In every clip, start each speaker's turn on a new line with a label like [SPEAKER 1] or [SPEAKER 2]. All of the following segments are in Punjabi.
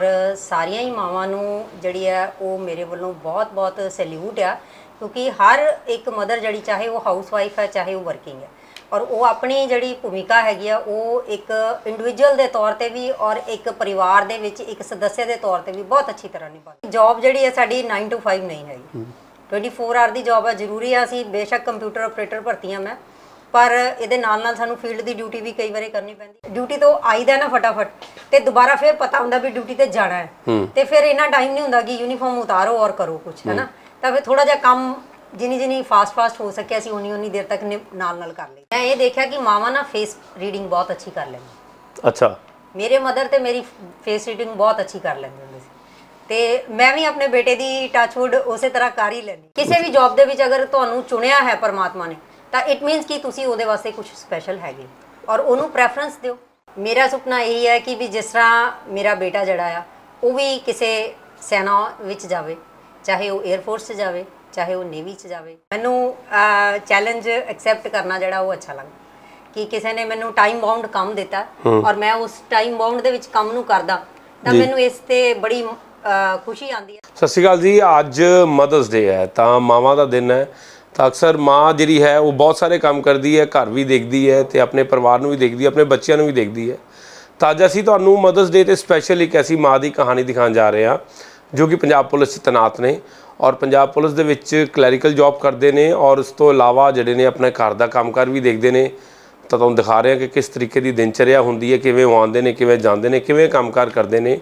[SPEAKER 1] ਔਰ ਸਾਰੀਆਂ ਹੀ ਮਾਵਾਂ ਨੂੰ ਜਿਹੜੀ ਹੈ ਉਹ ਮੇਰੇ ਵੱਲੋਂ ਬਹੁਤ-ਬਹੁਤ ਸੈਲੂਟ ਆ, ਕਿਉਂਕਿ ਹਰ ਇੱਕ ਮਦਰ ਜਿਹੜੀ ਚਾਹੇ ਉਹ ਹਾਊਸ ਵਾਈਫ ਹੈ ਚਾਹੇ ਉਹ ਵਰਕਿੰਗ ਹੈ ਔਰ ਉਹ ਆਪਣੀ ਜਿਹੜੀ ਭੂਮਿਕਾ ਹੈਗੀ ਆ, ਉਹ ਇੱਕ ਇੰਡੀਵਿਜੂਅਲ ਦੇ ਤੌਰ ਤੇ ਵੀ ਔਰ ਇੱਕ ਪਰਿਵਾਰ ਦੇ ਵਿੱਚ ਇੱਕ ਸਦੱਸਿਆ ਦੇ ਤੌਰ ਤੇ ਵੀ ਬਹੁਤ ਅੱਛੀ ਤਰ੍ਹਾਂ ਨਿਭਾਉਂਦੀ ਜੌਬ ਜਿਹੜੀ ਹੈ ਸਾਡੀ 9 ਟੂ 5 ਨਹੀਂ ਹੈਗੀ। 24 ਆਰ ਦੀ ਜੌਬ ਹੈ ਜ਼ਰੂਰੀ ਆ ਅਸੀਂ ਬੇਸ਼ੱਕ ਕੰਪਿਊਟਰ ਆਪਰੇਟਰ ਭਰਤੀ ਹਾਂ ਮੈਂ। ਪਰ ਇਹਦੇ ਨਾਲ ਨਾਲ ਸਾਨੂੰ ਫੀਲਡ ਦੀ ਡਿਊਟੀ ਵੀ ਕਈ ਵਾਰੀ ਕਰਨੀ ਪੈਂਦੀ ਡਿਊਟੀ ਤੋਂ ਆਈਦਾ ਨਾ ਫਟਾਫਟ ਤੇ ਦੁਬਾਰਾ ਫਿਰ ਪਤਾ ਹੁੰਦਾ ਵੀ ਡਿਊਟੀ ਤੇ ਜਾਣਾ ਹੈ। ਤੇ ਫਿਰ ਇੰਨਾ ਟਾਈਮ ਨਹੀਂ ਹੁੰਦਾ ਕਿ ਯੂਨੀਫਾਰਮ ਉਤਾਰੋ ਔਰ ਕਰੋ ਕੁਝ ਹੈਨਾ ਤਾਂ ਫਿਰ ਥੋੜਾ ਜਿਹਾ ਕੰਮ ਜਿਨੀ ਜਿਨੀ ਫਾਸਟ ਫਾਸਟ ਹੋ ਸਕਿਆ ਸੀ ਉਨੀ ਉਨੀ ਦੇਰ ਤੱਕ ਨਾਲ ਨਾਲ ਕਰ ਲਈ। ਮੈਂ ਇਹ ਦੇਖਿਆ ਕਿ ਮਾਵਾਂ ਨਾ ਫੇਸ ਰੀਡਿੰਗ ਬਹੁਤ ਅੱਛੀ ਕਰ ਲੈਂਦੀ
[SPEAKER 2] ਅੱਛਾ।
[SPEAKER 1] ਮੇਰੇ ਮਦਰ ਤੇ ਮੇਰੀ ਫੇਸ ਰੀਡਿੰਗ ਬਹੁਤ ਅੱਛੀ ਕਰ ਲੈਂਦੇ ਹੁੰਦੇ ਸੀ। ਤੇ ਮੈਂ ਵੀ ਆਪਣੇ ਬੇਟੇ ਦੀ ਟੱਚਵੁੱਡ ਉਸੇ ਤਰ੍ਹਾਂ ਕਰ ਹੀ ਲੈਂਦੀ। ਕਿਸੇ ਵੀ ਜੌਬ ਦੇ ਵਿੱਚ ਅਗਰ ਤੁਹਾਨੂੰ ਚੁਣਿਆ ਹੈ ਪਰਮਾਤਮਾ ਨੇ ਤਾਂ ਇਟ ਮੀਨਸ ਕਿ ਤੁਸੀਂ ਉਹਦੇ ਵਾਸਤੇ ਕੁਝ ਸਪੈਸ਼ਲ ਹੈਗੇ। ਔਰ ਉਹਨੂੰ ਪ੍ਰੈਫਰੈਂਸ ਦਿਓ। ਮੇਰਾ ਸੁਪਨਾ ਇਹੀ ਹੈ ਕਿ ਵੀ ਜਿਸ ਤਰ੍ਹਾਂ ਮੇਰਾ ਬੇਟਾ ਜਿਹੜਾ ਆ ਉਹ ਵੀ ਕਿਸੇ ਸੈਨਾ ਵਿੱਚ ਜਾਵੇ ਚਾਹੇ ਉਹ 에ਅਰ ਫੋਰਸ 'ਚ ਜਾਵੇ ਚਾਹੇ ਉਹ ਨੇਵੀ 'ਚ ਜਾਵੇ। ਮੈਨੂੰ ਚੈਲੰਜ ਐਕਸੈਪਟ ਕਰਨਾ ਜਿਹੜਾ ਉਹ ਅੱਛਾ ਲੱਗਦਾ। ਕਿ ਕਿਸੇ ਨੇ ਮੈਨੂੰ ਟਾਈਮ ਬਾਉਂਡ ਕੰਮ ਦਿੱਤਾ ਔਰ ਮੈਂ ਉਸ ਟਾਈਮ ਬਾਉਂਡ ਦੇ ਵਿੱਚ ਕੰਮ ਨੂੰ ਕਰਦਾ ਤਾਂ ਮੈਨੂੰ ਇਸ ਤੇ ਬੜੀ ਖੁਸ਼ੀ ਆਉਂਦੀ ਹੈ।
[SPEAKER 2] ਸਤਿ ਸ਼੍ਰੀ ਅਕਾਲ ਜੀ ਅੱਜ ਮਦਰਸ ਡੇ ਹੈ ਤਾਂ ਮਾਵਾਂ ਦਾ ਦਿਨ ਹੈ। ਤਾਂ ਅਕਸਰ ਮਾਂ ਜਿਹੜੀ ਹੈ, ਉਹ ਬਹੁਤ ਸਾਰੇ ਕੰਮ ਕਰਦੀ ਹੈ, ਘਰ ਵੀ ਦੇਖਦੀ ਹੈ ਤੇ ਆਪਣੇ ਪਰਿਵਾਰ ਨੂੰ ਵੀ ਦੇਖਦੀ ਹੈ, ਆਪਣੇ ਬੱਚਿਆਂ ਨੂੰ ਵੀ ਦੇਖਦੀ ਹੈ। ਤਾਂ ਅੱਜ ਅਸੀਂ ਤੁਹਾਨੂੰ ਮਦਰਸ ਡੇ ਤੇ ਸਪੈਸ਼ਲ ਇੱਕ ਐਸੀ ਮਾਂ ਦੀ ਕਹਾਣੀ ਦਿਖਾਉਣ ਜਾ ਰਹੇ ਹਾਂ, ਜੋ ਕਿ ਪੰਜਾਬ ਪੁਲਿਸ 'ਚ ਤੈਨਾਤ ਨੇ ਔਰ ਪੰਜਾਬ ਪੁਲਿਸ ਦੇ ਵਿੱਚ ਕਲੈਰੀਕਲ ਜੌਬ ਕਰਦੇ ਨੇ ਔਰ ਉਸ ਤੋਂ ਇਲਾਵਾ ਜਿਹੜੇ ਨੇ ਆਪਣੇ ਘਰ ਦਾ ਕੰਮਕਾਰ ਵੀ ਦੇਖਦੇ ਨੇ। ਤਾਂ ਤੁਹਾਨੂੰ ਦਿਖਾ ਰਹੇ ਹਾਂ ਕਿ ਕਿਸ ਤਰੀਕੇ ਦੀ ਦਿਨਚਰਿਆ ਹੁੰਦੀ ਹੈ, ਕਿਵੇਂ ਉਹ ਆਉਂਦੇ ਨੇ, ਕਿਵੇਂ ਜਾਂਦੇ ਨੇ, ਕਿਵੇਂ ਕੰਮਕਾਰ ਕਰਦੇ ਨੇ।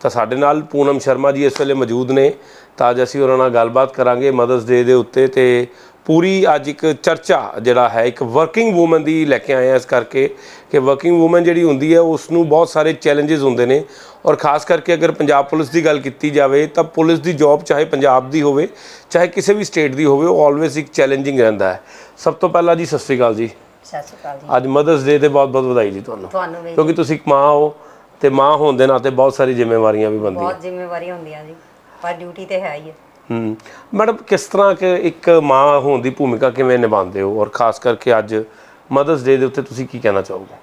[SPEAKER 2] ਤਾਂ ਸਾਡੇ ਨਾਲ ਪੂਨਮ ਸ਼ਰਮਾ ਜੀ ਇਸ ਵੇਲੇ ਮੌਜੂਦ ਨੇ। ਤਾਂ ਅੱਜ ਅਸੀਂ ਉਹਨਾਂ ਨਾਲ ਗੱਲਬਾਤ ਕਰਾਂਗੇ ਮਦਰਸ ਡੇ ਦੇ ਉੱਤੇ ਤੇ ਪੂਰੀ ਅੱਜ ਇੱਕ ਚਰਚਾ ਜਿਹੜਾ ਹੈ ਇੱਕ ਵਰਕਿੰਗ ਔਮਨ ਦੀ ਲੈ ਕੇ ਆਏ ਆ ਇਸ ਕਰਕੇ ਕਿ ਵਰਕਿੰਗ ਔਮਨ ਜਿਹੜੀ ਹੁੰਦੀ ਹੈ ਉਸ ਨੂੰ ਬਹੁਤ ਸਾਰੇ ਚੈਲੰਜਸ ਹੁੰਦੇ ਨੇ। ਔਰ ਖਾਸ ਕਰਕੇ ਅਗਰ ਪੰਜਾਬ ਪੁਲਿਸ ਦੀ ਗੱਲ ਕੀਤੀ ਜਾਵੇ ਤਾਂ ਪੁਲਿਸ ਦੀ ਜੌਬ ਚਾਹੇ ਪੰਜਾਬ ਦੀ ਹੋਵੇ ਚਾਹੇ ਕਿਸੇ ਵੀ ਸਟੇਟ ਦੀ ਹੋਵੇ ਉਹ ਆਲਵੇਜ਼ ਇੱਕ ਚੈਲੰਜਿੰਗ ਰਹਿੰਦਾ ਹੈ। ਸਭ ਤੋਂ ਪਹਿਲਾਂ ਜੀ ਸਤਿ ਸ਼੍ਰੀ ਅਕਾਲ ਜੀ।
[SPEAKER 1] ਸਤਿ ਸ਼੍ਰੀ ਅਕਾਲ ਜੀ।
[SPEAKER 2] ਅੱਜ ਮਦਰਸ ਡੇ ਤੇ ਬਹੁਤ ਬਹੁਤ ਵਧਾਈ ਜੀ ਤੁਹਾਨੂੰ।
[SPEAKER 1] ਤੁਹਾਨੂੰ ਵੀ।
[SPEAKER 2] ਕਿਉਂਕਿ ਤੁਸੀਂ ਇੱਕ ਮਾਂ ਹੋ ਤੇ ਮਾਂ ਹੋਣ ਦੇ ਨਾਤੇ ਬਹੁਤ ਸਾਰੀ ਜ਼ਿੰਮੇਵਾਰੀਆਂ ਵੀ ਬਣਦੀਆਂ।
[SPEAKER 1] ਬਹੁਤ ਜ਼ਿੰਮੇਵਾਰੀ ਹੁੰਦੀਆਂ ਜੀ ਪਰ ਡਿਊਟੀ ਤੇ ਹੈ ਹੀ ਹੈ।
[SPEAKER 2] ਹੂੰ ਮੈਡਮ ਕਿਸ ਤਰ੍ਹਾਂ ਕਿ ਇੱਕ ਮਾਂ ਹੋਣ ਦੀ ਭੂਮਿਕਾ ਕਿਵੇਂ ਨਿਭਾਉਂਦੇ ਹੋ? ਔਰ ਖਾਸ ਕਰਕੇ ਅੱਜ ਮਦਰਸ ਡੇ ਦੇ ਉੱਤੇ ਤੁਸੀਂ ਕੀ ਕਹਿਣਾ ਚਾਹੋਗੇ?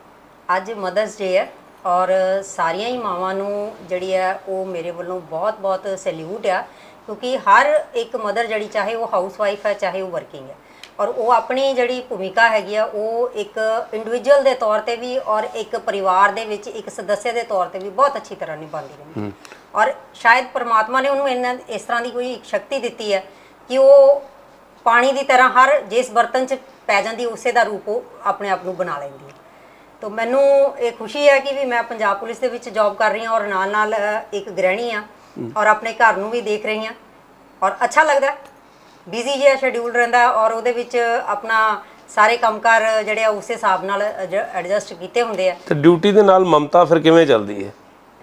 [SPEAKER 1] ਅੱਜ ਮਦਰਸ ਡੇ ਹੈ ਔਰ ਸਾਰੀਆਂ ਹੀ ਮਾਵਾਂ ਨੂੰ ਜਿਹੜੀ ਹੈ ਉਹ ਮੇਰੇ ਵੱਲੋਂ ਬਹੁਤ-ਬਹੁਤ ਸੈਲੂਟ ਆ ਕਿਉਂਕਿ ਹਰ ਇੱਕ ਮਦਰ ਜਿਹੜੀ ਚਾਹੇ ਉਹ ਹਾਊਸ ਵਾਈਫ ਹੈ ਚਾਹੇ ਉਹ ਵਰਕਿੰਗ ਹੈ। ਔਰ ਉਹ ਆਪਣੀ ਜਿਹੜੀ ਭੂਮਿਕਾ ਹੈਗੀ ਆ ਉਹ ਇੱਕ ਇੰਡੀਵਿਜੂਅਲ ਦੇ ਤੌਰ ਤੇ ਵੀ ਔਰ ਇੱਕ ਪਰਿਵਾਰ ਦੇ ਵਿੱਚ ਇੱਕ ਸਦੱਸਿਆ ਦੇ ਤੌਰ ਤੇ ਵੀ ਬਹੁਤ ਅੱਛੀ ਤਰ੍ਹਾਂ ਨਿਭਾਉਂਦੀ ਹੈ। ਔਰ ਸ਼ਾਇਦ ਪਰਮਾਤਮਾ ਨੇ ਉਹਨੂੰ ਇਹਨਾਂ ਇਸ ਤਰ੍ਹਾਂ ਦੀ ਕੋਈ ਇੱਕ ਸ਼ਕਤੀ ਦਿੱਤੀ ਹੈ ਕਿ ਉਹ ਪਾਣੀ ਦੀ ਤਰ੍ਹਾਂ ਹਰ ਜਿਸ ਬਰਤਨ 'ਚ ਪੈ ਜਾਂਦੀ ਉਸੇ ਦਾ ਰੂਪ ਉਹ ਆਪਣੇ ਆਪ ਨੂੰ ਬਣਾ ਲੈਂਦੀ ਹੈ। ਤੋ ਮੈਨੂੰ ਇਹ ਖੁਸ਼ੀ ਹੈ ਕਿ ਵੀ ਮੈਂ ਪੰਜਾਬ ਪੁਲਿਸ ਦੇ ਵਿੱਚ ਜੌਬ ਕਰ ਰਹੀ ਹਾਂ ਔਰ ਨਾਲ ਨਾਲ ਇੱਕ ਗ੍ਰਹਿਣੀ ਆ ਔਰ ਆਪਣੇ ਘਰ ਨੂੰ ਵੀ ਦੇਖ ਰਹੀ ਹਾਂ। ਔਰ ਅੱਛਾ ਲੱਗਦਾ ਬਿਜ਼ੀ ਜਿਹਾ ਸ਼ਡਿਊਲ ਰਹਿੰਦਾ ਔਰ ਉਹਦੇ ਵਿੱਚ ਆਪਣਾ ਸਾਰੇ ਕੰਮਕਾਰ ਜਿਹੜੇ ਆ ਉਸੇ ਹਿਸਾਬ ਨਾਲ ਐਡਜਸਟ ਕੀਤੇ ਹੁੰਦੇ ਆ।
[SPEAKER 2] ਤੇ ਡਿਊਟੀ ਦੇ ਨਾਲ ਮਮਤਾ ਫਿਰ ਕਿਵੇਂ ਚੱਲਦੀ ਹੈ?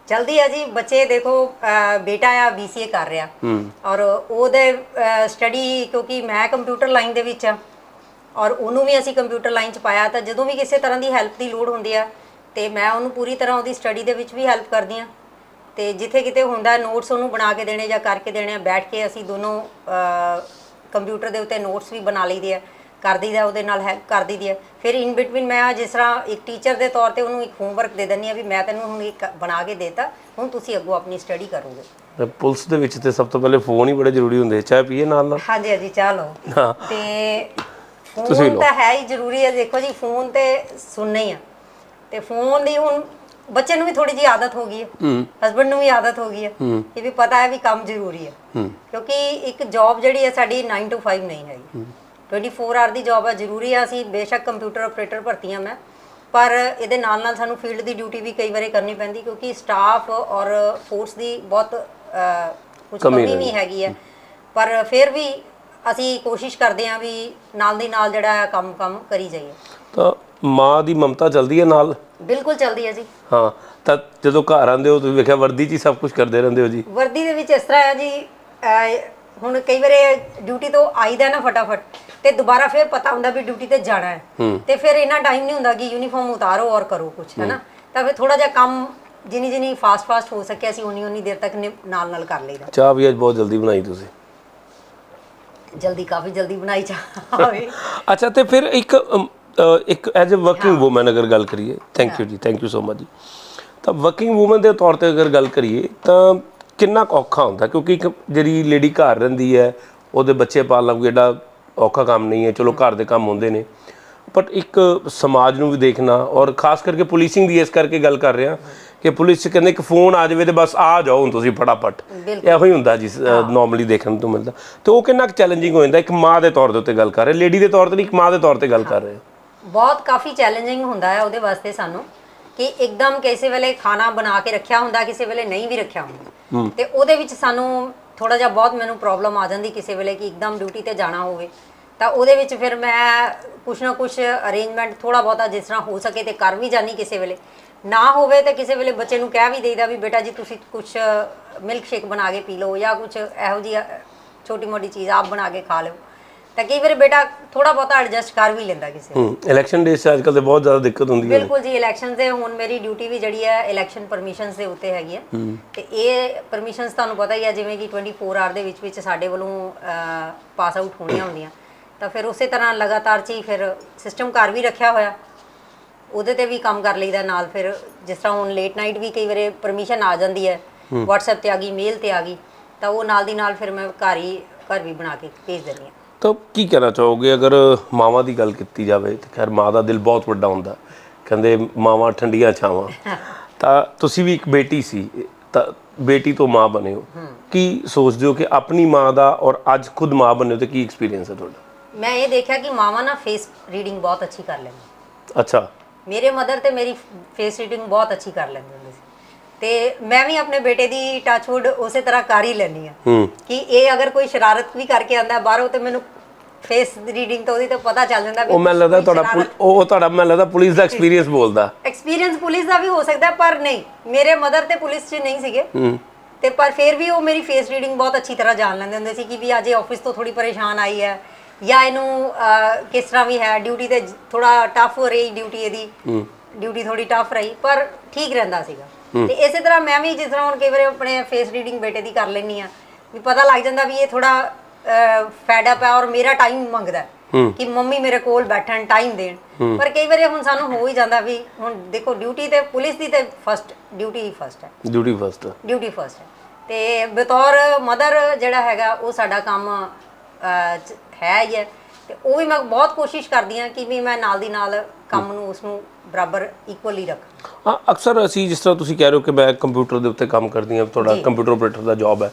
[SPEAKER 1] ਜਲਦੀ ਆ ਜੀ ਬੱਚੇ ਦੇਖੋ ਬੇਟਾ ਆ BCA ਕਰ ਰਿਹਾ। ਔਰ ਉਹਦੇ ਸਟੱਡੀ ਕਿਉਂਕਿ ਮੈਂ ਕੰਪਿਊਟਰ ਲਾਈਨ ਦੇ ਵਿੱਚ ਆ। ਔਰ ਉਹਨੂੰ ਵੀ ਅਸੀਂ ਕੰਪਿਊਟਰ ਲਾਈਨ ਚ ਪਾਇਆ ਤਾਂ ਜਦੋਂ ਵੀ ਕਿਸੇ ਤਰ੍ਹਾਂ ਦੀ ਹੈਲਪ ਦੀ ਲੋੜ ਹੁੰਦੀ ਆ ਤੇ ਮੈਂ ਉਹਨੂੰ ਪੂਰੀ ਤਰ੍ਹਾਂ ਉਹਦੀ ਸਟੱਡੀ ਦੇ ਵਿੱਚ ਵੀ ਹੈਲਪ ਕਰਦੀ ਆ। ਤੇ ਜਿੱਥੇ ਕਿਤੇ ਹੁੰਦਾ ਨੋਟਸ ਉਹਨੂੰ ਬਣਾ ਕੇ ਦੇਣੇ ਜਾਂ ਕਰਕੇ ਦੇਣੇ ਆ ਬੈਠ ਕੇ ਅਸੀਂ ਦੋਨੋਂ ਕੰਪਿਊਟਰ ਦੇ ਉੱਤੇ ਨੋਟਸ ਵੀ ਬਣਾ ਲਈਦੇ ਆ ਕਰ ਦਈਦਾ ਉਹਦੇ ਨਾਲ ਹੈਲਪ ਕਰ ਦਈਦੀ ਆ। ਫਿਰ ਇਨ ਬਿਟਵੀਨ ਮੈਂ ਜਿਸ ਤਰ੍ਹਾਂ ਇੱਕ ਟੀਚਰ ਦੇ ਤੌਰ ਤੇ ਉਹਨੂੰ ਇੱਕ ਹੋਮਵਰਕ ਦੇ ਦਿੰਦੀ ਆ ਵੀ ਮੈਂ ਤੈਨੂੰ ਹੁਣ ਇੱਕ ਬਣਾ ਕੇ ਦੇਤਾ ਹੁਣ ਤੁਸੀਂ ਅੱਗੋਂ ਆਪਣੀ ਸਟੱਡੀ ਕਰੋਗੇ।
[SPEAKER 2] ਤੇ ਪੁਲਿਸ ਦੇ ਵਿੱਚ ਤੇ ਸਭ ਤੋਂ ਪਹਿਲੇ ਫੋਨ ਹੀ ਬੜੇ ਜ਼ਰੂਰੀ ਹੁੰਦੇ ਚਾਹ ਪੀਏ ਨਾਲ ਨਾਲ
[SPEAKER 1] ਹਾਂਜੀ ਹਾਂਜੀ ਚਾਹ ਲਓ।
[SPEAKER 2] ਹਾਂ।
[SPEAKER 1] ਤੇ ਫੋਨ। ਤਾਂ ਹੈ ਹੀ ਜ਼ਰੂਰੀ ਹੈ ਦੇਖੋ ਜੀ ਫੋਨ ਤੇ ਸੁਣਨਾ ਹੀ ਆ। ਤੇ ਫੋਨ ਦੀ ਹੁਣ ਬੱਚੇ ਨੂੰ ਵੀ ਥੋੜੀ ਜੀ ਆਦਤ ਹੋ ਗਈ ਹੈ। ਹਸਬੰਡ ਨੂੰ ਵੀ ਆਦਤ ਹੋ ਗਈ ਹੈ। ਕਿ ਵੀ ਪਤਾ ਹੈ ਵੀ ਕੰਮ ਜ਼ਰੂਰੀ ਹੈ। ਕਿਉਂਕਿ ਇੱਕ ਜੌਬ ਜਿਹੜੀ ਹੈ ਸਾਡੀ 9 to 5 ਨਹੀਂ ਹੈਗੀ। 24 ਆਰ ਦੀ ਜੌਬ ਹੈ ਜ਼ਰੂਰੀ ਹੈ ਅਸੀਂ ਬੇਸ਼ੱਕ ਕੰਪਿਊਟਰ ਆਪਰੇਟਰ ਭਰਤੀ ਹਾਂ ਮੈਂ। ਪਰ ਇਹਦੇ ਨਾਲ ਨਾਲ ਸਾਨੂੰ ਫੀਲਡ ਦੀ ਡਿਊਟੀ ਵੀ ਕਈ ਵਾਰੀ ਕਰਨੀ ਪੈਂਦੀ ਕਿਉਂਕਿ ਸਟਾਫ ਔਰ ਫੋਰਸ ਦੀ ਬਹੁਤ ਕੁਝ
[SPEAKER 2] ਕਮੀ
[SPEAKER 1] ਵੀ ਹੈਗੀ ਹੈ। ਪਰ ਫਿਰ ਵੀ ਅਸੀਂ ਕੋਸ਼ਿਸ਼ ਕਰਦੇ ਹਾਂ ਵੀ ਨਾਲ ਦੀ ਨਾਲ ਜਿਹੜਾ ਕੰਮ ਕੰਮ ਕਰੀ ਜਾਈਏ।
[SPEAKER 2] ਤਾਂ ਮਾਂ ਦੀ ਮਮਤਾ ਚੱਲਦੀ ਹੈ ਨਾਲ?
[SPEAKER 1] ਬਿਲਕੁਲ ਚੱਲਦੀ ਹੈ ਜੀ।
[SPEAKER 2] ਹਾਂ ਤਾਂ ਜਦੋਂ ਘਰ ਆਉਂਦੇ ਹੋ ਤੁਸੀਂ ਵੇਖਿਆ ਵਰਦੀ 'ਚ ਹੀ ਸਭ ਕੁਝ ਕਰਦੇ ਰਹਿੰਦੇ ਹੋ ਜੀ?
[SPEAKER 1] ਵਰਦੀ ਦੇ ਵਿੱਚ ਇਸ ਤਰ੍ਹਾਂ ਹੈ ਜੀ ਅਹ ਹੁਣ ਕਈ ਵਾਰੀ ਡਿਊਟੀ ਤੋਂ ਆਈਦਾ ਨਾ ਫਟਾਫਟ ਤੇ ਦੁਬਾਰਾ ਫਿਰ ਪਤਾ ਹੁੰਦਾ ਵੀ ਡਿਊਟੀ ਤੇ ਜਾਣਾ ਹੈ। ਤੇ ਫਿਰ ਇੰਨਾ ਟਾਈਮ ਨਹੀਂ ਹੁੰਦਾ ਕਿ ਯੂਨੀਫਾਰਮ ਉਤਾਰੋ ਔਰ ਕਰੋ ਕੁਝ ਹੈਨਾ ਤਾਂ ਫਿਰ ਥੋੜਾ ਜਿਹਾ ਕੰਮ ਜਿਨੀ ਜਿਨੀ ਫਾਸਟ ਫਾਸਟ ਹੋ ਸਕਿਆ ਸੀ ਉਨੀ ਉਨੀ ਦੇਰ ਤੱਕ ਨਿ- ਨਾਲ ਨਾਲ ਕਰ ਲਈਦਾ।
[SPEAKER 2] ਚਾਹ ਵੀ ਅੱਜ ਬਹੁਤ ਜਲਦੀ ਬਣਾਈ ਤੁਸੀਂ।
[SPEAKER 1] ਜਲਦੀ ਕਾਫੀ ਜਲਦੀ ਬਣਾਈ ਚਾਹੇ
[SPEAKER 2] ਅੱਛਾ ਤੇ ਫਿਰ ਇੱਕ ਅਮ, ਇੱਕ ਐਜ਼ ਅ ਵਰਕਿੰਗ ਔਮਨ ਅਗਰ ਗੱਲ ਕਰੀਏ thank you ji thank you so much ਜੀ। ਤਾਂ ਵਰਕਿੰਗ ਔਮਨ ਦੇ ਤੌਰ ਤੇ ਅਗਰ ਗੱਲ ਕਰੀਏ ਤਾਂ ਕਿੰਨਾ ਔਖਾ ਹੁੰਦਾ? ਕਿਉਂਕਿ ਇੱਕ ਜਿਹੜੀ ਲੇਡੀ ਘਰ ਰਹਿੰਦੀ ਹੈ ਉਹਦੇ ਬੱਚੇ ਪਾਲਣਾ ਕੋਈ ਏਡਾ ਔਖਾ ਕੰਮ ਨਹੀਂ ਹੈ ਚਲੋ ਘਰ ਦੇ ਕੰਮ ਹੁੰਦੇ ਨੇ। ਬਟ ਇੱਕ ਸਮਾਜ ਨੂੰ ਵੀ ਦੇਖਣਾ ਔਰ ਖਾਸ ਕਰਕੇ ਪੁਲਿਸਿੰਗ ਦੀ ਇਸ ਕਰਕੇ ਗੱਲ ਕਰ ਰਿਹਾ ਕਿ ਪੁਲਿਸ 'ਚ ਕਹਿੰਦੇ ਇੱਕ ਫੋਨ ਆ ਜਾਵੇ ਤੇ ਬਸ ਆ ਜਾਓ ਹੁਣ ਤੁਸੀਂ ਫਟਾਫਟ। ਇਹੋ ਹੀ ਹੁੰਦਾ ਜੀ ਨਾਰਮਲੀ ਦੇਖਣ ਤੋਂ ਮਿਲਦਾ। ਤੇ ਉਹ ਕਿੰਨਾ ਚੈਲੰਜਿੰਗ ਹੋ ਜਾਂਦਾ ਇੱਕ ਮਾਂ ਦੇ ਤੌਰ ਦੇ ਉੱਤੇ ਗੱਲ ਕਰ ਰਹੇ। ਲੇਡੀ ਦੇ ਤੌਰ ਤੇ ਨਹੀਂ ਇੱਕ ਮਾਂ ਦੇ ਤੌਰ ਤੇ ਗੱਲ ਕਰ ਰਹੇ।
[SPEAKER 1] ਬਹੁਤ ਕਾਫੀ ਚੈਲੰਜਿੰਗ ਹੁੰਦਾ ਹੈ ਉਹਦੇ ਵਾਸਤੇ ਸਾਨੂੰ ਕਿ ਇੱਕਦਮ ਕਿਸੇ ਵੇਲੇ ਖਾਣਾ ਬਣਾ ਕੇ ਰੱਖਿਆ ਹੁੰਦਾ ਕਿਸੇ ਵੇਲੇ ਨਹੀਂ ਵੀ ਰੱਖਿਆ ਹੁੰਦਾ। ਤੇ ਉਹਦੇ ਵਿੱਚ ਸਾਨੂੰ ਥੋੜਾ ਜਿਹਾ ਬਹੁਤ ਮੈਨੂੰ ਪ੍ਰੋਬਲਮ ਆ ਜਾਂਦੀ ਕਿਸੇ ਵੇਲੇ ਕਿ ਇੱਕਦਮ ਡਿਊਟੀ ਤੇ ਜਾਣਾ ਹੋਵੇ। ਤਾਂ ਉਹਦੇ ਵਿੱਚ ਫਿਰ ਮੈਂ ਕੁਛ ਨਾ ਕੁਛ ਅਰੇਂਜਮੈਂਟ ਥੋੜਾ ਬਹੁਤਾ ਜਿਸ ਤਰ੍ਹਾਂ ਹੋ ਸਕੇ ਤੇ ਕਰ ਵੀ ਜਾਨੀ ਕਿਸੇ ਵੇਲੇ। ਨਾ ਹੋਵੇ ਤੇ ਕਿਸੇ ਵੇਲੇ ਬੱਚੇ ਨੂੰ ਕਹਿ ਵੀ ਦੇਈਦਾ ਵੀ ਬੇਟਾ ਜੀ ਤੁਸੀਂ ਕੁਛ ਮਿਲਕ ਸ਼ੇਕ ਬਣਾ ਕੇ ਪੀ ਲਓ ਜਾਂ ਕੁਛ ਇਹੋ ਜਿਹੀ ਛੋਟੀ ਮੋਟੀ ਚੀਜ਼ ਆਪ ਬਣਾ ਕੇ ਖਾ ਲਓ। ਤਾਂ ਕਈ ਵਾਰ ਬੇਟਾ ਥੋੜਾ ਬਹੁਤਾ ਐਡਜਸਟ ਕਰ ਵੀ ਲੈਂਦਾ ਕਿਸੇ।
[SPEAKER 2] ਹੂੰ ਇਲੈਕਸ਼ਨ ਡੇਸ 'ਚ ਅੱਜ ਕੱਲ੍ਹ ਤੇ ਬਹੁਤ ਜ਼ਿਆਦਾ ਦਿੱਕਤ ਹੁੰਦੀ ਹੈ।
[SPEAKER 1] ਬਿਲਕੁਲ ਜੀ ਇਲੈਕਸ਼ਨ ਦੇ ਹੁਣ ਮੇਰੀ ਡਿਊਟੀ ਵੀ ਜਿਹੜੀ ਹੈ ਇਲੈਕਸ਼ਨ ਪਰਮਿਸ਼ਨਸ ਦੇ ਉੱਤੇ ਹੈਗੀ ਹੈ। ਤੇ ਇਹ ਪਰਮਿਸ਼ਨਸ ਤੁਹਾਨੂੰ ਪਤਾ ਹੀ ਹੈ ਜਿਵੇਂ ਕਿ 24 ਆਰ ਦੇ ਵਿੱਚ ਵਿੱਚ ਸਾਡੇ ਵੱਲੋਂ ਪਾਸ ਆਊਟ ਹੋਣੀਆਂ ਹੁੰਦੀਆਂ। ਤਾਂ ਫਿਰ ਉਸੇ ਤਰ੍ਹਾਂ ਲਗਾਤਾਰ ਚ ਹੀ ਫਿਰ ਸਿਸਟਮ ਘਰ ਵੀ ਰੱਖਿਆ ਹੋਇਆ। ਉਹਦੇ ਤੇ ਵੀ ਕੰਮ ਕਰ ਲਈਦਾ ਨਾਲ ਫਿਰ ਜਿਸ ਤਰ੍ਹਾਂ ਹੁਣ ਲੇਟ ਨਾਈਟ ਵੀ ਕਈ ਵਾਰੇ ਪਰਮਿਸ਼ਨ ਆ ਜਾਂਦੀ ਹੈ। WhatsApp ਤੇ ਆ ਗਈ ਮੇਲ ਤੇ ਆ ਗਈ ਤਾਂ ਉਹ ਨਾਲ ਦੀ ਨਾਲ ਫਿਰ ਮੈਂ ਘਰ ਹੀ ਘਰ ਵੀ ਬਣਾ ਕੇ ਭੇਜ ਦਿੰਦੀ ਹਾਂ।
[SPEAKER 2] ਤਾਂ ਕੀ ਕਹਿਣਾ ਚਾਹੋਗੇ? ਅਗਰ ਮਾਵਾਂ ਦੀ ਗੱਲ ਕੀਤੀ ਜਾਵੇ ਤੇ ਖੈਰ ਮਾਂ ਦਾ ਦਿਲ ਬਹੁਤ ਵੱਡਾ ਹੁੰਦਾ। ਕਹਿੰਦੇ ਮਾਵਾਂ ਠੰਡੀਆਂ ਛਾਵਾਂ। ਤਾਂ ਤੁਸੀਂ ਵੀ ਇੱਕ ਬੇਟੀ ਸੀ ਤਾਂ ਬੇਟੀ ਤੋਂ ਮਾਂ ਬਣੇ ਹੋ। ਕੀ ਸੋਚਦੇ ਹੋ ਕਿ ਆਪਣੀ ਮਾਂ ਦਾ ਔਰ ਅੱਜ ਖੁਦ ਮਾਂ ਬਣੇ ਹੋ ਤੇ ਕੀ ਐਕਸਪੀਰੀਅੰਸ ਹੈ ਤੁਹਾਡਾ?
[SPEAKER 1] ਮੈਂ ਇਹ ਦੇਖਿਆ ਕਿ ਮਾਵਾਂ ਨਾ ਫੇਸ ਰੀਡਿੰਗ ਬਹੁਤ ਅੱਛੀ ਕਰ ਲੈਂਦੀਆਂ।
[SPEAKER 2] ਅੱਛਾ।
[SPEAKER 1] ਮੇਰੇ ਮਦਰ ਤੇ ਮੇਰੀ ਫੇਸ ਰੀਡਿੰਗ ਬਹੁਤ ਅੱਛੀ ਕਰ ਲੈਂਦੇ ਹੁੰਦੇ ਸੀ। ਤੇ ਮੈਂ ਵੀ ਆਪਣੇ ਬੇਟੇ ਦੀ ਟੱਚਵੁੱਡ ਉਸੇ ਤਰ੍ਹਾਂ ਕਰ ਹੀ ਲੈਂਦੀ ਆ ਕਿ ਇਹ ਅਗਰ ਕੋਈ ਸ਼ਰਾਰਤ ਵੀ ਕਰਕੇ ਆਂਦਾ ਬਾਹਰੋਂ ਤੇ ਮੈਨੂੰ ਫੇਸ ਰੀਡਿੰਗ ਤੋਂ ਉਹਦੀ ਤਾਂ ਪਤਾ ਚੱਲ ਜਾਂਦਾ
[SPEAKER 2] ਉਹ ਮੈਨੂੰ ਲੱਗਦਾ ਤੁਹਾਡਾ ਪੁਲ- ਉਹ ਉਹ ਤੁਹਾਡਾ ਮੈਨੂੰ ਲੱਗਦਾ ਪੁਲਿਸ ਦਾ ਐਕਸਪੀਰੀਅੰਸ ਬੋਲਦਾ।
[SPEAKER 1] ਐਕਸਪੀਰੀਅੰਸ ਪੁਲਿਸ ਦਾ ਵੀ ਹੋ ਸਕਦਾ ਹੈ, ਪਰ ਨਹੀਂ। ਮੇਰੇ ਮਦਰ ਤੇ ਪੁਲਿਸ 'ਚ ਨਹੀਂ ਸੀਗੇ।
[SPEAKER 2] ਹੂੰ।
[SPEAKER 1] ਤੇ ਪਰ ਫਿਰ ਵੀ ਉਹ ਮੇਰੀ ਫੇਸ ਰੀਡਿੰਗ ਬਹੁਤ ਅੱਛੀ ਤਰ੍ਹਾਂ ਜਾਣ ਲੈਂਦੇ ਹੁੰਦੇ ਸੀ ਕਿ ਵੀ ਅੱਜ ਇਹ ਆਫਿਸ ਤੋਂ ਥੋੜੀ ਪਰੇਸ਼ਾਨ ਆਈ ਹੈ। ਜਾਂ ਇਹਨੂੰ ਅਹ, ਕਿਸ ਤਰ੍ਹਾਂ ਵੀ ਹੈ ਡਿਊਟੀ ਤੇ ਥੋੜਾ ਟਫ ਹੋ ਰਹੀ ਡਿਊਟੀ ਇਹਦੀ। ਡਿਊਟੀ ਥੋੜੀ ਟਫ ਰਹੀ ਪਰ ਠੀਕ ਰਹਿੰਦਾ ਸੀਗਾ। ਤੇ ਇਸੇ ਤਰ੍ਹਾਂ ਮੈਂ ਵੀ ਜਿਸ ਤਰ੍ਹਾਂ ਹੁਣ ਕਈ ਵਾਰ ਆਪਣੇ ਫੇਸ ਰੀਡਿੰਗ ਬੇਟੇ ਦੀ ਕਰ ਲੈਣੀ ਆ ਵੀ ਪਤਾ ਲੱਗ ਜਾਂਦਾ ਵੀ ਇਹ ਥੋੜਾ ਫੈਡ ਅਪ ਹੈ ਔਰ ਮੇਰਾ ਟਾਈਮ ਮੰਗਦਾ ਹੈ ਕਿ ਮੰਮੀ ਮੇਰੇ ਕੋਲ ਬੈਠਣ ਟਾਈਮ ਦੇਣ। ਪਰ ਕਈ ਵਾਰੀ ਹੁਣ ਸਾਨੂੰ ਹੋ ਹੀ ਜਾਂਦਾ ਵੀ ਹੁਣ ਦੇਖੋ ਡਿਊਟੀ ਤੇ ਪੁਲਿਸ ਦੀ ਤੇ ਫਸਟ ਡਿਊਟੀ ਹੀ ਫਸਟ ਹੈ।
[SPEAKER 2] ਡਿਊਟੀ ਫਸਟ
[SPEAKER 1] ਡਿਊਟੀ ਫਸਟ ਹੈ। ਤੇ ਬਤੌਰ ਮਦਰ ਜਿਹੜਾ ਹੈਗਾ ਉਹ ਸਾਡਾ ਕੰਮ ਹੈ ਹੀ ਹੈ। ਤੇ ਉਹ ਵੀ ਮੈਂ ਬਹੁਤ ਕੋਸ਼ਿਸ਼ ਕਰਦੀ ਹਾਂ ਕਿ ਵੀ ਮੈਂ ਨਾਲ ਦੀ ਨਾਲ ਕੰਮ ਨੂੰ ਉਸ ਨੂੰ ਬਰਾਬਰ ਇਕੁਅਲੀ ਰੱਖਾਂ।
[SPEAKER 2] ਹਾਂ ਅਕਸਰ ਅਸੀਂ ਜਿਸ ਤਰ੍ਹਾਂ ਤੁਸੀਂ ਕਹਿ ਰਹੇ ਹੋ ਕਿ ਮੈਂ ਕੰਪਿਊਟਰ ਦੇ ਉੱਤੇ ਕੰਮ ਕਰਦੀ ਹਾਂ ਤੁਹਾਡਾ ਕੰਪਿਊਟਰ ਆਪਰੇਟਰ ਦਾ ਜੌਬ ਹੈ।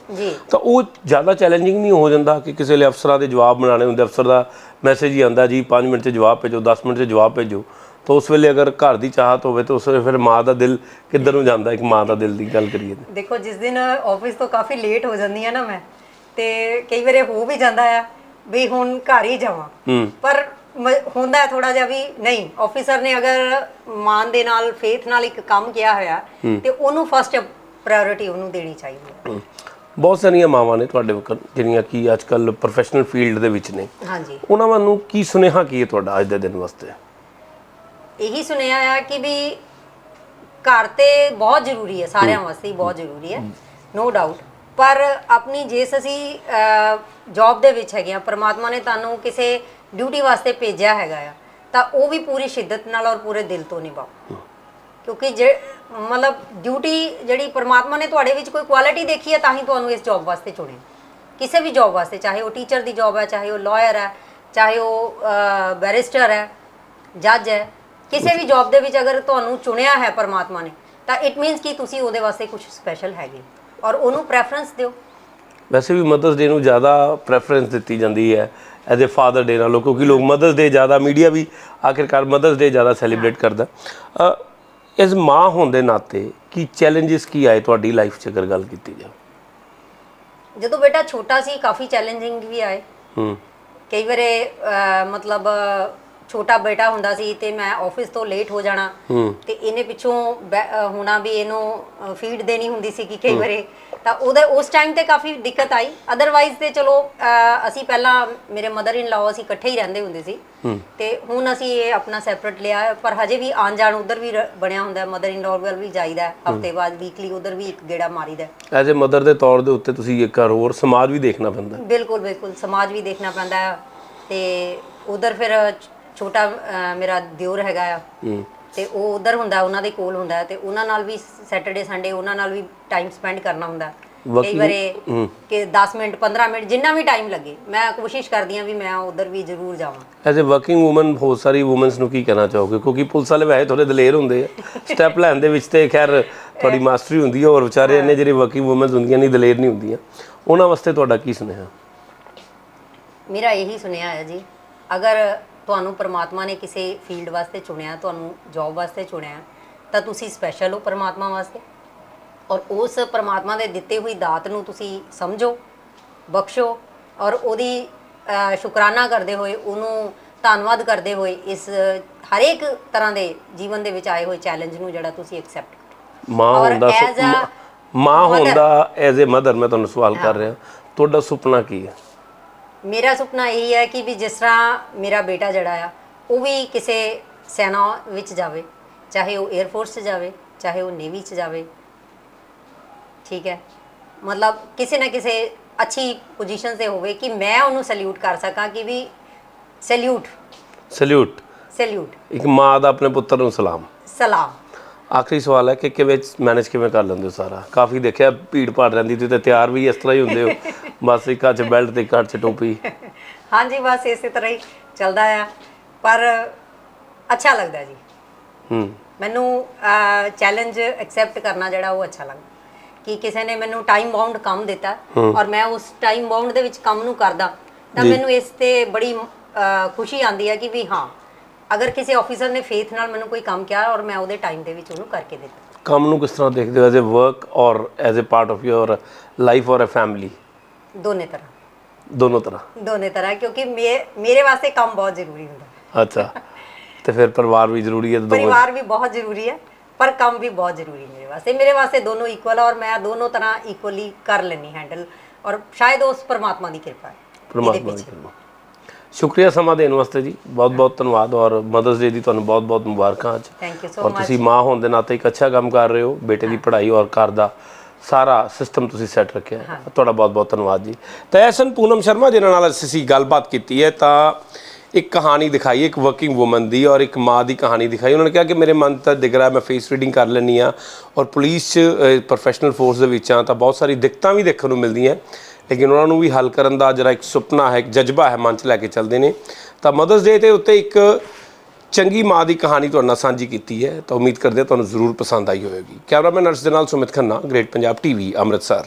[SPEAKER 2] ਤਾਂ ਉਹ ਜ਼ਿਆਦਾ ਚੈਲੰਜਿੰਗ ਨਹੀਂ ਹੋ ਜਾਂਦਾ ਕਿ ਕਿਸੇ ਲਈ ਅਫਸਰਾਂ ਦੇ ਜਵਾਬ ਬਣਾਉਣੇ ਹੁੰਦੇ ਅਫਸਰ ਦਾ ਮੈਸੇਜ ਹੀ ਆਂਦਾ ਜੀ 5 ਮਿੰਟ 'ਚ ਜਵਾਬ ਭੇਜੋ 10 ਮਿੰਟ 'ਚ ਜਵਾਬ ਭੇਜੋ। ਤਾਂ ਉਸ ਵੇਲੇ ਅਗਰ ਘਰ ਦੀ ਚਾਹਤ ਹੋਵੇ ਤਾਂ ਉਸ ਵੇਲੇ ਫਿਰ ਮਾਂ ਦਾ ਦਿਲ ਕਿੱਧਰ ਨੂੰ ਜਾਂਦਾ ਇੱਕ ਮਾਂ ਦਾ ਦਿਲ ਦੀ ਗੱਲ ਕਰੀਏ।
[SPEAKER 1] ਦੇਖੋ ਜਿਸ ਦਿਨ ਆਫਿਸ ਤੋਂ ਕਾਫੀ ਲੇਟ ਹੋ ਜਾਂਦੀ ਆ ਨਾ ਮੈਂ ਤੇ ਕਈ ਵਾਰੇ ਹੋ ਵੀ ਜਾਂਦਾ ਆ ਵੀ ਹੁਣ ਘਰ ਹੀ ਜਾਵਾਂ। ਪਰ ਮ- ਹੁੰਦਾ ਥੋੜਾ ਜਿਹਾ ਵੀ ਨਹੀਂ ਆਫੀਸਰ ਨੇ ਅਗਰ ਮਾਨ ਦੇ ਨਾਲ ਫੇਥ ਨਾਲ ਇੱਕ ਕੰਮ ਕਿਹਾ ਹੋਇਆ ਤੇ ਉਹਨੂੰ ਫਸਟ ਪ੍ਰਾਇੋਰਟੀ ਉਹਨੂੰ ਦੇਣੀ ਚਾਹੀਦੀ ਹੈ।
[SPEAKER 2] ਬਹੁਤ ਸਾਰੀਆਂ ਮਾਵਾਂ ਨੇ ਤੁਹਾਡੇ ਵਕਤ ਜਿਹੜੀਆਂ ਕਿ ਅੱਜ ਕੱਲ ਪ੍ਰੋਫੈਸ਼ਨਲ ਫੀਲਡ ਦੇ ਵਿੱਚ ਨੇ।
[SPEAKER 1] ਹਾਂਜੀ।
[SPEAKER 2] ਉਹਨਾਂ ਵੱਲੋਂ ਕੀ ਸੁਨੇਹਾ ਕੀ ਹੈ ਤੁਹਾਡਾ ਅੱਜ ਦੇ ਦਿਨ ਵਾਸਤੇ?
[SPEAKER 1] ਇਹੀ ਸੁਣਿਆ ਆ ਕਿ ਵੀ ਘਰ ਤੇ ਬਹੁਤ ਜ਼ਰੂਰੀ ਹੈ ਸਾਰਿਆਂ ਵਾਸਤੇ ਹੀ ਬਹੁਤ ਜ਼ਰੂਰੀ ਹੈ ਨੋ ਡਾਊਟ ਪਰ ਆਪਣੀ ਜੇਸ ਅਸੀਂ ਜੌਬ ਦੇ ਵਿੱਚ ਹੈਗੇ ਆ ਪ੍ਰਮਾਤਮਾ ਨੇ ਤੁਹਾਨੂੰ ਕਿਸੇ ਡਿਊਟੀ ਵਾਸਤੇ ਭੇਜਿਆ ਹੈਗਾ ਆ ਤਾਂ ਉਹ ਵੀ ਪੂਰੀ ਸ਼ਿੱਦਤ ਨਾਲ ਔਰ ਪੂਰੇ ਦਿਲ ਤੋਂ ਨਿਭਾਓ। ਕਿਉਂਕਿ ਜੇ ਮਤਲਬ ਡਿਊਟੀ ਜਿਹੜੀ ਪ੍ਰਮਾਤਮਾ ਨੇ ਤੁਹਾਡੇ ਵਿੱਚ ਕੋਈ ਕੁਆਲਿਟੀ ਦੇਖੀ ਹੈ ਤਾਂ ਹੀ ਤੁਹਾਨੂੰ ਇਸ ਜੌਬ ਵਾਸਤੇ ਚੁਣਿਆ ਕਿਸੇ ਵੀ ਜੌਬ ਵਾਸਤੇ ਚਾਹੇ ਉਹ ਟੀਚਰ ਦੀ ਜੌਬ ਹੈ ਚਾਹੇ ਉਹ ਲਾਇਰ ਹੈ ਚਾਹੇ ਉਹ ਬੈਰਿਸਟਰ ਹੈ ਜੱਜ ਹੈ ਕਿਸੇ ਵੀ ਜੌਬ ਦੇ ਵਿੱਚ ਅਗਰ ਤੁਹਾਨੂੰ ਚੁਣਿਆ ਹੈ ਪਰਮਾਤਮਾ ਨੇ ਤਾਂ ਇਟ ਮੀਨਸ ਕਿ ਤੁਸੀਂ ਉਹਦੇ ਵਾਸਤੇ ਕੁਝ ਸਪੈਸ਼ਲ ਹੈਗੇ। ਔਰ ਉਹਨੂੰ ਪ੍ਰੈਫਰੈਂਸ ਦਿਓ।
[SPEAKER 2] ਵੈਸੇ ਵੀ ਮਦਰਸ ਡੇ ਨੂੰ ਜ਼ਿਆਦਾ ਪ੍ਰੈਫਰੈਂਸ ਦਿੱਤੀ ਜਾਂਦੀ ਹੈ ਐਜ਼ ਅ ਫਾਦਰ ਡੇ ਨਾਲੋਂ ਕਿਉਂਕਿ ਲੋਕ ਮਦਰਸ ਡੇ ਜ਼ਿਆਦਾ ਮੀਡੀਆ ਵੀ ਆਖਿਰਕਾਰ ਮਦਰਸ ਡੇ ਜ਼ਿਆਦਾ ਸੈਲੀਬ੍ਰੇਟ ਕਰਦਾ। ਇਸ ਮਾਂ ਹੋਣ ਦੇ ਨਾਤੇ ਕੀ ਚੈਲੰਜਸ ਕੀ ਆਏ ਤੁਹਾਡੀ ਲਾਈਫ 'ਚ ਅਗਰ ਗੱਲ ਕੀਤੀ ਜਾਵੇ?
[SPEAKER 1] ਜਦੋਂ ਬੇਟਾ ਛੋਟਾ ਸੀ ਕਾਫੀ ਚੈਲੰਜਿੰਗ ਵੀ ਆਏ।
[SPEAKER 2] ਹੂੰ।
[SPEAKER 1] ਕਈ ਵਾਰੇ ਮਤਲਬ ਛੋਟਾ ਬੇਟਾ ਹੁੰਦਾ ਸੀ ਤੇ ਮੈਂ ਆਫਿਸ ਤੋਂ ਲੇਟ ਹੋ ਜਾਣਾ। ਤੇ ਇਹਨੇ ਪਿੱਛੋਂ ਹੋਣਾ ਵੀ ਇਹਨੂੰ ਫੀਡ ਦੇਣੀ ਹੁੰਦੀ ਸੀ ਕਿ ਕਈ ਵਾਰੇ। ਤਾਂ ਉਹਦੇ ਉਸ ਟਾਈਮ ਤੇ ਕਾਫੀ ਦਿੱਕਤ ਆਈ। ਅਦਰਵਾਈਜ਼ ਤੇ ਚਲੋ ਅਸੀਂ ਪਹਿਲਾਂ ਮੇਰੇ ਮਦਰ ਇਨ ਲਾਅ ਅਸੀਂ ਇਕੱਠੇ ਹੀ ਰਹਿੰਦੇ ਹੁੰਦੇ ਸੀ। ਤੇ ਹੁਣ ਅਸੀਂ ਇਹ ਆਪਣਾ ਸੈਪਰੇਟ ਲਿਆ। ਪਰ ਹਜੇ ਵੀ ਆਣ ਜਾਣ ਉਧਰ ਵੀ ਬਣਿਆ ਹੁੰਦਾ। ਮਦਰ ਇਨ ਲਾਅ ਵੱਲ ਵੀ ਜਾਈਦਾ। ਹਫ਼ਤੇ ਬਾਅਦ ਵੀਕਲੀ ਉਧਰ ਵੀ ਇੱਕ ਗੇੜਾ ਮਾਰੀਦਾ।
[SPEAKER 2] ਐਜ਼ ਅ ਮਦਰ ਦੇ ਤੌਰ ਦੇ ਉੱਤੇ ਤੁਸੀਂ ਇੱਕ ਹੋਰ ਸਮਾਜ ਵੀ ਦੇਖਣਾ ਪੈਂਦਾ।
[SPEAKER 1] ਬਿਲਕੁਲ ਬਿਲਕੁਲ। ਸਮਾਜ ਵੀ ਦੇਖਣਾ ਪੈਂਦਾ। ਤੇ ਉਧਰ ਫਿਰ ਛੋਟਾ ਅਹ, ਮੇਰਾ ਦਿਓਰ ਹੈਗਾ ਆ।
[SPEAKER 2] ਹੂੰ।
[SPEAKER 1] ਤੇ ਉਹ ਉਧਰ ਹੁੰਦਾ ਉਹਨਾਂ ਦੇ ਕੋਲ ਹੁੰਦਾ ਤੇ ਉਹਨਾਂ ਨਾਲ ਵੀ ਸੈਟਰਡੇ ਸੰਡੇ ਉਹਨਾਂ ਨਾਲ ਵੀ ਟਾਈਮ ਸਪੈਂਡ ਕਰਨਾ ਹੁੰਦਾ। ਕਈ
[SPEAKER 2] Working-
[SPEAKER 1] ਵਾਰੇ ਕਿ 10 ਮਿੰਟ 15 ਮਿੰਟ ਜਿੰਨਾ ਵੀ ਟਾਈਮ ਲੱਗੇ ਮੈਂ ਕੋਸ਼ਿਸ਼ ਕਰਦੀ ਹਾਂ ਵੀ ਮੈਂ ਉਧਰ ਵੀ ਜ਼ਰੂਰ ਜਾਵਾਂ।
[SPEAKER 2] ਐਜ਼ ਅ ਵਰਕਿੰਗ ਔਮਨ ਬਹੁਤ ਸਾਰੀ ਔਮਨਸ ਨੂੰ ਕੀ ਕਹਿਣਾ ਚਾਹੋਗੇ? ਕਿਉਂਕਿ ਪੁਲਿਸ ਵਾਲੇ ਵੈਸੇ ਥੋੜੇ ਦਲੇਰ ਹੁੰਦੇ ਆ। ਸਟੈਪ ਲੈਣ ਦੇ ਵਿੱਚ ਤੇ ਖੈਰ ਤੁਹਾਡੀ ਮਾਸਟਰੀ ਹੁੰਦੀ ਹੈ ਔਰ ਵਿਚਾਰੇ ਇੰਨੇ ਜਿਹੜੇ ਵਰਕਿੰਗ ਔਮਨਸ ਹੁੰਦੀਆਂ ਨਹੀਂ ਦਲੇਰ ਨਹੀਂ ਹੁੰਦੀਆਂ। ਉਹਨਾਂ ਵਾਸਤੇ ਤੁਹਾਡਾ ਕੀ ਸੁਨੇਹਾ?
[SPEAKER 1] ਮੇਰਾ ਇਹੀ ਸੁਨੇਹਾ ਹੈ ਜੀ ਅਗਰ ਤੁਹਾਨੂੰ ਪ੍ਰਮਾਤਮਾ ਨੇ ਕਿਸੇ ਫੀਲਡ ਵਾਸਤੇ ਚੁਣਿਆ ਤੁਹਾਨੂੰ ਜੌਬ ਵਾਸਤੇ ਚੁਣਿਆ ਤਾਂ ਤੁਸੀਂ ਸਪੈਸ਼ਲ ਹੋ ਪ੍ਰਮਾਤਮਾ ਵਾਸਤੇ? ਔਰ ਉਸ ਪ੍ਰਮਾਤਮਾ ਦੇ ਦਿੱਤੇ ਹੋਈ ਦਾਤ ਨੂੰ ਤੁਸੀਂ ਸਮਝੋ ਬਖਸ਼ੋ ਔਰ ਉਹਦੀ ਸ਼ੁਕਰਾਨਾ ਕਰਦੇ ਹੋਏ ਉਹਨੂੰ ਧੰਨਵਾਦ ਕਰਦੇ ਹੋਏ ਇਸ ਹਰੇਕ ਤਰ੍ਹਾਂ ਦੇ ਜੀਵਨ ਦੇ ਵਿੱਚ ਆਏ ਹੋਏ ਚੈਲੰਜ ਨੂੰ ਜਿਹੜਾ ਤੁਸੀਂ ਐਕਸੈਪਟ ਕਰੋ
[SPEAKER 2] ਮਾਂ ਹੁੰਦਾ ਮਾਂ- ਹੁੰਦਾ ਐਜ਼ ਅ ਮਦਰ ਮੈਂ ਤੁਹਾਨੂੰ ਸਵਾਲ ਕਰ ਰਿਹਾ ਤੁਹਾਡਾ ਸੁਪਨਾ ਕੀ ਹੈ?
[SPEAKER 1] ਮੇਰਾ ਸੁਪਨਾ ਇਹ ਹੈ ਕਿ ਵੀ ਜਿਸ ਤਰ੍ਹਾਂ ਮੇਰਾ ਬੇਟਾ ਜਿਹੜਾ ਆ ਉਹ ਵੀ ਕਿਸੇ ਸੈਨਾ ਵਿੱਚ ਜਾਵੇ ਚਾਹੇ ਉਹ 에ਅਰ ਫੋਰਸ 'ਚ ਜਾਵੇ ਚਾਹੇ ਉਹ ਨੇਵੀ 'ਚ ਜਾਵੇ। ਠੀਕ ਹੈ? ਮਤਲਬ ਕਿਸੇ ਨਾ ਕਿਸੇ ਅੱਛੀ ਪੋਜੀਸ਼ਨ ਤੇ ਹੋਵੇ ਕਿ ਮੈਂ ਉਹਨੂੰ ਸੈਲੂਟ ਕਰ ਸਕਾਂ ਕਿ ਵੀ ਸੈਲੂਟ
[SPEAKER 2] ਸੈਲੂਟ
[SPEAKER 1] ਸੈਲੂਟ
[SPEAKER 2] ਇੱਕ ਮਾਂ ਦਾ ਆਪਣੇ ਪੁੱਤਰ ਨੂੰ ਸਲਾਮ।
[SPEAKER 1] ਸਲਾਮ।
[SPEAKER 2] ਆਖਰੀ ਸਵਾਲ ਹੈ ਕਿ ਕਿਵੇਂ ਮੈਨੇਜ ਕਿਵੇਂ ਕਰ ਲੈਂਦੇ ਹੋ ਸਾਰਾ? ਕਾਫੀ ਦੇਖਿਆ ਭੀੜ ਭਾੜ ਰਹਿੰਦੀ ਤੇ ਤਿਆਰ ਵੀ ਇਸ ਤਰ੍ਹਾਂ ਹੀ ਹੁੰਦੇ ਹੋ। ਬਸ ਇੱਕ ਹੱਥ 'ਚ ਬੈਲਟ ਤੇ ਇੱਕ ਹੱਥ 'ਚ ਟੋਪੀ।
[SPEAKER 1] ਹਾਂਜੀ ਬਸ ਇਸੇ ਤਰ੍ਹਾਂ ਹੀ ਚੱਲਦਾ ਆ। ਪਰ ਅੱਛਾ ਲੱਗਦਾ ਜੀ।
[SPEAKER 2] ਹੂੰ।
[SPEAKER 1] ਮੈਨੂੰ ਚੈਲੰਜ ਐਕਸੈਪਟ ਕਰਨਾ ਜਿਹੜਾ ਉਹ ਅੱਛਾ ਲੱਗਦਾ। ਕਿ ਕਿਸੇ ਨੇ ਮੈਨੂੰ ਟਾਈਮ ਬਾਉਂਡ ਕੰਮ ਦਿੱਤਾ ਔਰ ਮੈਂ ਉਸ ਟਾਈਮ ਬਾਉਂਡ ਦੇ ਵਿੱਚ ਕੰਮ ਨੂੰ ਕਰਦਾ ਤਾਂ। ਮੈਨੂੰ ਇਸ ਤੇ ਬੜੀ ਖੁਸ਼ੀ ਆਂਦੀ ਹੈ ਕਿ ਵੀ ਹਾਂ ਅਗਰ ਕਿਸੇ ਆਫੀਸਰ ਨੇ ਫੇਥ ਨਾਲ ਮੈਨੂੰ ਕੋਈ ਕੰਮ ਕਿਹਾ ਔਰ ਮੈਂ ਉਹਦੇ ਟਾਈਮ ਦੇ ਵਿੱਚ ਉਹਨੂੰ ਕਰਕੇ ਦਿੱਤਾ।
[SPEAKER 2] ਕੰਮ ਨੂੰ ਕਿਸ ਤਰ੍ਹਾਂ ਦੇਖਦੇ ਹੋ as a work or as a part of your life or a family
[SPEAKER 1] ਦੋਨੇ ਤਰ੍ਹਾਂ।
[SPEAKER 2] ਦੋਨੋਂ ਤਰ੍ਹਾਂ?
[SPEAKER 1] ਦੋਨੇ ਤਰ੍ਹਾਂ ਕਿਉਂਕਿ ਮੇ- ਮੇਰੇ ਵਾਸਤੇ ਕੰਮ ਬਹੁਤ ਜ਼ਰੂਰੀ ਹੁੰਦਾ।
[SPEAKER 2] ਅੱਛਾ। ਤੇ ਫਿਰ ਪਰਿਵਾਰ ਵੀ ਜ਼ਰੂਰੀ ਹੈ ਤੇ ਦੋਵੇਂ?
[SPEAKER 1] ਪਰਿਵਾਰ ਵੀ ਬਹੁਤ ਜ਼ਰੂਰੀ ਹੈ ਪਰ ਕੰਮ ਵੀ ਬਹੁਤ ਜ਼ਰੂਰੀ ਮੇਰੇ ਵਾਸਤੇ। ਮੇਰੇ ਵਾਸਤੇ ਦੋਨੋਂ ਇਕੁਅਲ ਔਰ ਮੈਂ ਦੋਨੋਂ ਤਰ੍ਹਾਂ ਇਕੁਅਲੀ ਕਰ ਲੈਣੀ ਹੈਂਡਲ ਔਰ ਸ਼ਾਇਦ ਉਸ ਪਰਮਾਤਮਾ ਦੀ ਕਿਰਪਾ ਹੈ
[SPEAKER 2] ਪਰਮਾਤਮਾ ਦੀ। ਕਿਰਪਾ। ਸ਼ੁਕਰੀਆ ਸਮਾਂ ਦੇਣ ਵਾਸਤੇ ਜੀ। ਬਹੁਤ ਬਹੁਤ ਧੰਨਵਾਦ ਔਰ ਮਦਰਸ ਡੇ ਦੀ ਤੁਹਾਨੂੰ ਬਹੁਤ ਬਹੁਤ ਮੁਬਾਰਕਾਂ ਅੱਜ।
[SPEAKER 1] ਥੈਂਕ ਯੂ ਸੋ
[SPEAKER 2] ਔਰ
[SPEAKER 1] ਮਚ
[SPEAKER 2] ਤੁਸੀਂ ਮਾਂ ਹੋਣ ਦੇ ਨਾਤੇ ਇੱਕ ਅੱਛਾ ਕੰਮ ਕਰ ਰਹੇ ਹੋ ਬੇਟੇ ਦੀ ਪੜ੍ਹਾਈ ਔਰ ਘਰ ਦਾ ਸਾਰਾ ਸਿਸਟਮ ਤੁਸੀਂ ਸੈੱਟ ਰੱਖਿਆ ਹੈ। ਤੁਹਾਡਾ ਬਹੁਤ ਬਹੁਤ ਧੰਨਵਾਦ ਜੀ। ਤਾਂ ਐਸਨ ਪੂਨਮ ਸ਼ਰਮਾ ਜਿਨ੍ਹਾਂ ਨਾਲ ਅਸੀਂ ਗੱਲਬਾਤ ਕੀਤੀ ਹੈ। ਤਾਂ ਇੱਕ ਕਹਾਣੀ ਦਿਖਾਈ ਇੱਕ ਵਰਕਿੰਗ ਔਮਨ ਦੀ ਔਰ ਇੱਕ ਮਾਂ ਦੀ ਕਹਾਣੀ ਦਿਖਾਈ। ਉਹਨਾਂ ਨੇ ਕਿਹਾ ਕਿ ਮੇਰੇ ਮਨ ਤਾਂ ਦਿਖ ਰਿਹਾ ਮੈਂ ਫੇਸ ਰੀਡਿੰਗ ਕਰ ਲੈਂਦੀ ਆ ਔਰ ਪੁਲਿਸ 'ਚ ਪ੍ਰੋਫੈਸ਼ਨਲ ਫੋਰਸ ਦੇ ਵਿੱਚ ਆ ਤਾਂ ਬਹੁਤ ਸਾਰੀ ਦਿੱਕਤਾਂ ਵੀ ਦੇਖਣ ਨੂੰ ਮਿਲਦੀਆਂ ਲੇਕਿਨ ਉਹਨਾਂ ਨੂੰ ਵੀ ਹੱਲ ਕਰਨ ਦਾ ਜਿਹੜਾ ਇੱਕ ਸੁਪਨਾ ਹੈ ਇੱਕ ਜਜ਼ਬਾ ਹੈ ਮਨ 'ਚ ਲੈ ਕੇ ਚੱਲਦੇ ਨੇ। ਤਾਂ ਮਦਰਸ ਡੇ ਤੇ ਉੱਤੇ ਇੱਕ ਚੰਗੀ ਮਾਂ ਦੀ ਕਹਾਣੀ ਤੁਹਾਡੇ ਨਾਲ ਸਾਂਝੀ ਕੀਤੀ ਹੈ ਤਾਂ ਉਮੀਦ ਕਰਦੇ ਹਾਂ ਤੁਹਾਨੂੰ ਜ਼ਰੂਰ ਪਸੰਦ ਆਈ ਹੋਵੇਗੀ। ਕੈਮਰਾਮੈਨ ਅਰਸ਼ ਦੇ ਨਾਲ ਸੁਮਿਤ ਖੰਨਾ ਗ੍ਰੇਟ ਪੰਜਾਬ ਟੀਵੀ ਅੰਮ੍ਰਿਤਸਰ।